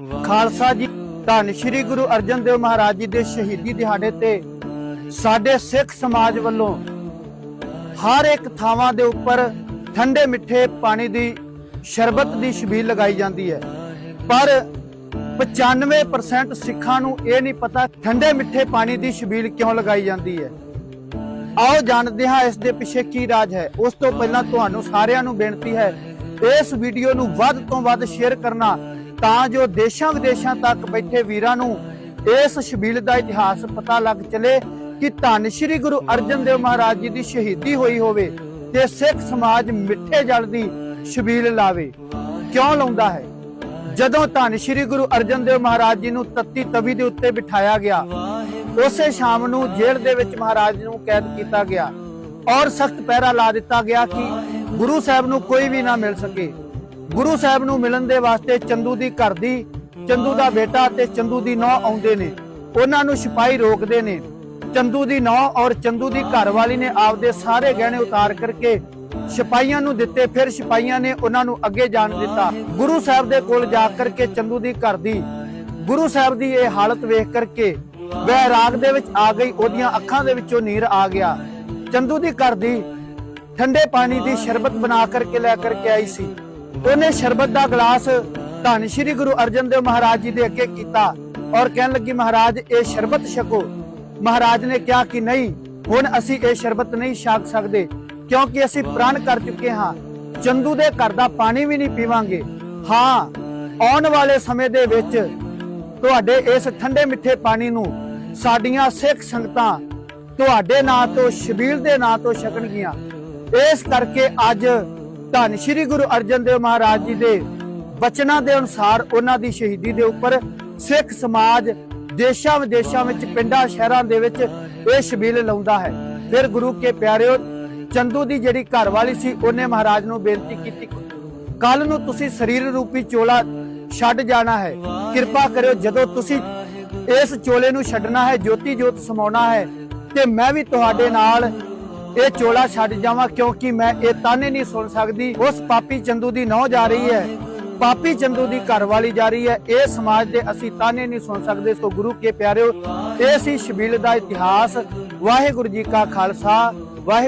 ਖਾਲਸਾ ਜੀ ਧੰਨ ਸ਼੍ਰੀ ਗੁਰੂ ਅਰਜਨ ਦੇਵ ਮਹਾਰਾਜ ਜੀ ਦੇ ਸ਼ਹੀਦੀ ਦਿਹਾੜੇ ਤੇ ਸਾਡੇ ਸਿੱਖ ਸਮਾਜ ਵੱਲੋਂ ਹਰ ਇੱਕ ਥਾਵਾਂ ਦੇ ਉੱਪਰ ਠੰਡੇ ਮਿੱਠੇ ਪਾਣੀ ਦੀ ਸ਼ਰਬਤ ਦੀ ਛਬੀਲ ਲਗਾਈ ਜਾਂਦੀ ਹੈ। ਪਰ 95% ਸਿੱਖਾਂ ਨੂੰ ਇਹ ਨਹੀਂ ਪਤਾ ਠੰਡੇ ਮਿੱਠੇ ਪਾਣੀ ਦੀ ਛਬੀਲ ਕਿਉਂ ਲਗਾਈ ਜਾਂਦੀ ਹੈ। ਆਓ ਜਾਣਦੇ ਹਾਂ ਇਸ ਦੇ ਪਿੱਛੇ ਕੀ ਰਾਜ ਹੈ। ਉਸ ਤੋਂ ਪਹਿਲਾਂ ਤੁਹਾਨੂੰ ਸਾਰਿਆਂ ਨੂੰ ਬੇਨਤੀ ਹੈ, ਇਸ ਵੀਡੀਓ ਨੂੰ ਵੱਧ ਤੋਂ ਵੱਧ ਸ਼ੇਅਰ ਕਰਨਾ ਤਾਂ ਜੋ ਦੇਸ਼ਾਂ ਵਿਦੇਸ਼ਾਂ ਤੱਕ ਬੈਠੇ ਵੀਰਾਂ ਨੂੰ ਇਸ ਸ਼ਬੀਲ ਦਾ ਇਤਿਹਾਸ ਪਤਾ ਲੱਗ ਚਲੇ ਕਿ ਧੰਨ ਸ਼੍ਰੀ ਗੁਰੂ ਅਰਜਨ ਦੇਵ ਮਹਾਰਾਜ ਜੀ ਦੀ ਸ਼ਹੀਦੀ ਹੋਈ ਹੋਵੇ ਤੇ ਸਿੱਖ ਸਮਾਜ ਮਿੱਠੇ ਜਲ ਦੀ ਸ਼ਬੀਲ ਲਾਵੇ। ਕਿਉਂ ਲਾਉਂਦਾ ਹੈ? ਜਦੋਂ ਧੰਨ ਸ਼੍ਰੀ ਗੁਰੂ ਅਰਜਨ ਦੇਵ ਮਹਾਰਾਜ ਜੀ ਨੂੰ ਤੱਤੀ ਤਵੀ ਦੇ ਉੱਤੇ ਬਿਠਾਇਆ ਗਿਆ, ਉਸੇ ਸ਼ਾਮ ਨੂੰ ਜੇਲ੍ਹ ਦੇ ਵਿੱਚ ਮਹਾਰਾਜ ਨੂੰ ਕੈਦ ਕੀਤਾ ਗਿਆ ਔਰ ਸਖਤ ਪਹਿਰਾ ਲਾ ਦਿੱਤਾ ਗਿਆ ਕਿ ਗੁਰੂ ਸਾਹਿਬ ਨੂੰ ਕੋਈ ਵੀ ਨਾ ਮਿਲ ਸਕੇ। ਗੁਰੂ ਸਾਹਿਬ ਨੂੰ ਮਿਲਣ ਦੇ ਵਾਸਤੇ ਚੰਦੂ ਦੀ ਘਰ ਦੀ, ਚੰਦੂ ਦਾ ਬੇਟਾ ਤੇ ਚੰਦੂ ਦੀ ਨੌ ਆਉਂਦੇ ਨੇ। ਉਹਨਾਂ ਨੂੰ ਸਿਪਾਹੀ ਰੋਕਦੇ ਨੇ। ਚੰਦੂ ਦੀ ਨੌ ਔਰ ਚੰਦੂ ਦੀ ਘਰ ਵਾਲੀ ਨੇ ਆਪਦੇ ਸਾਰੇ ਗਹਿਣੇ ਉਤਾਰ ਕਰਕੇ ਸਿਪਾਹੀਆਂ ਨੂੰ ਦਿੱਤੇ। ਫਿਰ ਸਿਪਾਹੀਆਂ ਨੇ ਉਹਨਾਂ ਨੂੰ ਅੱਗੇ ਜਾਣ ਦਿੱਤਾ। ਗੁਰੂ ਸਾਹਿਬ ਦੇ ਕੋਲ ਜਾ ਕਰਕੇ ਚੰਦੂ ਦੀ ਘਰ ਦੀ, ਗੁਰੂ ਸਾਹਿਬ ਦੀ ਇਹ ਹਾਲਤ ਵੇਖ ਕਰਕੇ ਵਹਿ ਰਾਗ ਦੇ ਵਿੱਚ ਆ ਗਈ। ਉਹਦੀਆਂ ਅੱਖਾਂ ਦੇ ਵਿੱਚੋਂ ਨੀਰ ਆ ਗਿਆ। ਚੰਦੂ ਦੀ ਘਰ ਦੀ ਠੰਡੇ ਪਾਣੀ ਦੀ ਸ਼ਰਬਤ ਬਣਾ ਕਰਕੇ ਲੈ ਕਰਕੇ ਆਈ ਸੀ। ਉਹਨੇ ਸ਼ਰਬਤ ਦਾ ਗਲਾਸ ਧੰਨ ਸ਼੍ਰੀ ਗੁਰੂ ਅਰਜਨ ਦੇਵ ਮਹਾਰਾਜ ਜੀ ਦੇ ਅੱਗੇ ਕੀਤਾ ਔਰ ਕਹਿਣ ਲੱਗੀ, ਮਹਾਰਾਜ, ਇਹ ਸ਼ਰਬਤ ਛਕੋ। ਮਹਾਰਾਜ ਨੇ ਕਿਹਾ ਕਿ ਨਹੀਂ, ਹੁਣ ਅਸੀਂ ਇਹ ਸ਼ਰਬਤ ਨਹੀਂ ਛਕ ਸਕਦੇ, ਕਿਉਂਕਿ ਅਸੀਂ ਪ੍ਰਣ ਕਰ ਚੁੱਕੇ ਹਾਂ। ਚੰਦੂ ਦੇ ਘਰ ਦਾ ਪਾਣੀ ਵੀ ਨਹੀਂ ਪੀਵਾਂਗੇ। ਹਾਂ, ਆਉਣ ਵਾਲੇ ਸਮੇਂ ਦੇ ਵਿੱਚ ਤੁਹਾਡੇ ਇਸ ਠੰਡੇ ਮਿੱਠੇ ਪਾਣੀ ਨੂੰ ਸਾਡੀਆਂ ਸਿੱਖ ਸੰਗਤਾਂ ਤੁਹਾਡੇ ਨਾਂ ਤੋਂ ਸ਼ਬੀਲ ਦੇ ਨਾਂ ਤੋਂ ਛਕਣਗੀਆਂ। ਇਸ ਕਰਕੇ ਅੱਜ ਧੰਨ ਸ਼੍ਰੀ ਗੁਰੂ ਅਰਜਨ ਦੇਵ ਮਹਾਰਾਜ ਜੀ ਦੇ ਬਚਨਾਂ ਦੇ ਅਨੁਸਾਰ ਉਹਨਾਂ ਦੀ ਸ਼ਹੀਦੀ ਦੇ ਉੱਪਰ ਸਿੱਖ ਸਮਾਜ ਦੇਸ਼ਾਂ ਵਿਦੇਸ਼ਾਂ ਵਿੱਚ, ਪਿੰਡਾਂ, ਸ਼ਹਿਰਾਂ ਦੇ ਵਿੱਚ ਇਹ ਸ਼ਬੀਲ ਲਾਉਂਦਾ ਹੈ। ਫਿਰ ਗੁਰੂ ਕੇ ਪਿਆਰਿਓ, ਚੰਦੂ ਦੀ ਜਿਹੜੀ ਘਰ ਵਾਲੀ ਸੀ, ਉਹਨੇ ਮਹਾਰਾਜ ਨੂੰ ਬੇਨਤੀ ਕੀਤੀ ਕੱਲ ਨੂੰ ਤੁਸੀਂ ਸਰੀਰ ਰੂਪੀ ਚੋਲਾ ਛੱਡ ਜਾਣਾ ਹੈ। ਕਿਰਪਾ ਕਰਿਓ, ਜਦੋਂ ਤੁਸੀਂ ਇਸ ਚੋਲੇ ਨੂੰ ਛੱਡਣਾ ਹੈ, ਜੋਤੀ ਜੋਤ ਸਮਾਉਣਾ ਹੈ, ਤੇ ਮੈਂ ਵੀ ਤੁਹਾਡੇ ਨਾਲ ਇਹ ਚੋਲਾ ਛੱਡ ਜਾਵਾਂ ਕਿਉਂਕਿ ਮੈਂ ਇਹ ਤਾਨੇ ਨਹੀਂ ਸੁਣ ਸਕਦੀ। ਉਸ ਪਾਪੀ ਚੰਦੂ ਦੀ ਨੌ ਜਾ ਰਹੀ ਹੈ। ਪਾਪੀ ਚੰਦੂ ਦੀ ਘਰ ਵਾਲੀ ਜਾ ਰਹੀ ਹੈ। ਇਹ ਸਮਾਜ ਦੇ ਅਸੀਂ ਤਾਨੇ ਨਹੀਂ ਸੁਣ ਸਕਦੇ। ਸੋ ਗੁਰੂ ਕੇ ਪਿਆਰਿਓ, ਇਹ ਸੀ ਸ਼ਬੀਲ ਦਾ ਇਤਿਹਾਸ। ਵਾਹਿਗੁਰੂ ਜੀ ਕਾ ਖਾਲਸਾ। ਵਾਹਿਗੁਰੂ